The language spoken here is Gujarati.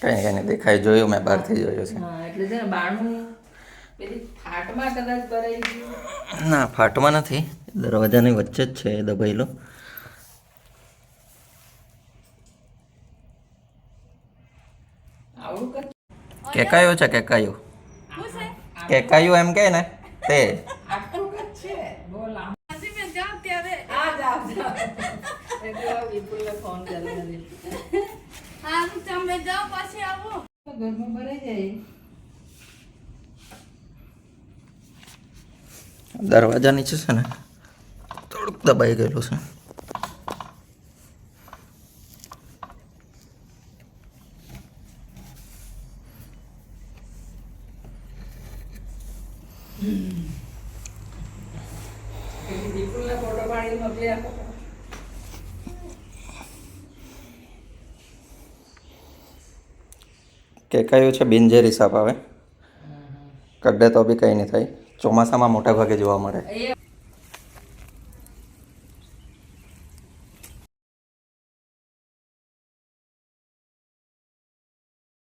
કંઈ કંઈ નહીં દેખાય જોયું મેં બહારથી જોયું છે. એટલે છે ને બાણું ફાટમાં કદાચ ભરાઈ ગયું. ના ફાટમાં નથી. દરવાજાની વચ્ચે જ છે એ દબાયેલું. કેકાયું છે કેકાયું? કેકાયું એમ કે ને તે. આટલું જ છે. બોલ ત્યારે. આ જાવ. વિપુલને દરવાજા નીચે છે ને થોડુંક દબાઈ ગયેલું છે. પેલી વિપુલને મોકલી આપો કેકાયું છે? બિનઝેરી સાપ આવે. કડે તો બી કંઈ નહીં થાય. ચોમાસામાં મોટા ભાગે જોવા મળે.